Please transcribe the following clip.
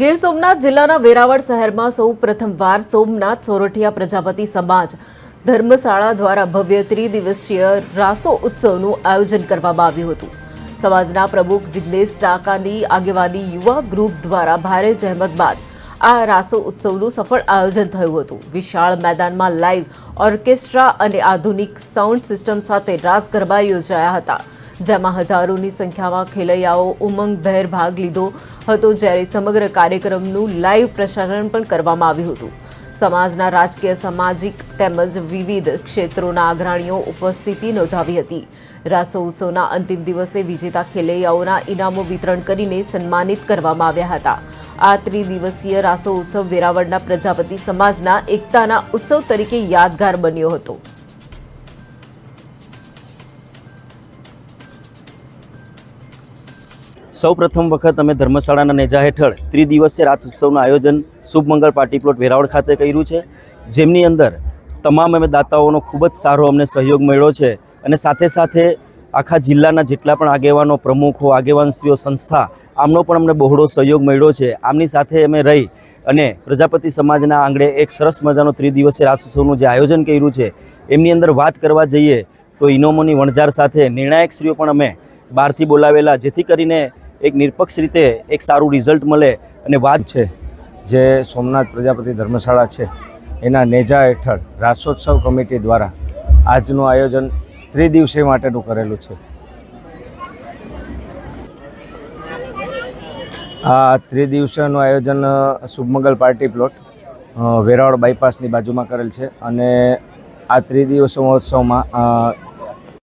ગીર સોમનાથ જિલ્લાના વેરાવળ શહેરમાં સૌ પ્રથમવાર સોમનાથ સોરઠિયા પ્રજાપતિ સમાજ ધર્મશાળા દ્વારા ભવ્ય ત્રિદિવસીય રાસો ઉત્સવનું આયોજન કરવામાં આવ્યું હતું. સમાજના પ્રમુખ જિગ્નેશ ટાકાની આગેવાની યુવા ગ્રુપ દ્વારા ભારે જહેમત બાદ આ રાસો ઉત્સવનું સફળ આયોજન થયું હતું. વિશાળ મેદાનમાં લાઈવ ઓર્કેસ્ટ્રા અને આધુનિક સાઉન્ડ સિસ્ટમ સાથે રાસ ગરબા યોજાયા હતા. જેમાં હજારોની સંખ્યામાં ખેલૈયાઓ ઉમંગભેર ભાગ લીધો હતો, જ્યારે સમગ્ર કાર્યક્રમનું લાઈવ પ્રસારણ પણ કરવામાં આવ્યું હતું. સમાજના રાજકીય, સામાજિક તેમજ વિવિધ ક્ષેત્રોના અગ્રણીઓ ઉપસ્થિતિ નોંધાવી હતી. રાસો ઉત્સવના અંતિમ દિવસે વિજેતા ખેલૈયાઓના ઇનામો વિતરણ કરીને સન્માનિત કરવામાં આવ્યા હતા. આ ત્રિદિવસીય રાસો ઉત્સવ વેરાવળના પ્રજાપતિ સમાજના એકતાના ઉત્સવ તરીકે યાદગાર બન્યો હતો. સૌ પ્રથમ વખત અમે ધર્મશાળાના નેજા હેઠળ ત્રિદિવસીય રાસ ઉત્સવનું આયોજન શુભ મંગળ પાર્ટી પ્લોટ વેરાવળ ખાતે કર્યું છે. જેમની અંદર તમામ અમે દાતાઓનો ખૂબ જ સારો અમને સહયોગ મળ્યો છે અને સાથે સાથે આખા જિલ્લાના જેટલા પણ આગેવાનો, પ્રમુખો, આગેવાનશ્રીઓ, સંસ્થા, આમનો પણ અમને બહોળો સહયોગ મળ્યો છે. આમની સાથે અમે રહી અને પ્રજાપતિ સમાજના આંગણે એક સરસ મજાનો ત્રિદિવસીય રાસ ઉત્સવનું જે આયોજન કર્યું છે, એમની અંદર વાત કરવા જઈએ તો ઇનોમોની વણઝાર સાથે નિર્ણાયકશ્રીઓ પણ અમે બહારથી બોલાવેલા, જેથી કરીને એક નિરપક્ષ રીતે એક સારું રિઝલ્ટ મળે અને વાત છે જે સોમનાથ પ્રજાપતિ ધર્મશાળા છે, એના નેજા હેઠળ રાસોત્સવ કમિટી દ્વારા આજનું આયોજન ત્રિદિવસીય માટેનું કરેલું છે. આ ત્રિદિવસીયનું આયોજન શુભમંગલ પાર્ટી પ્લોટ વેરાવળ બાયપાસની બાજુમાં કરેલ છે અને આ ત્રિદિવસ મહોત્સવમાં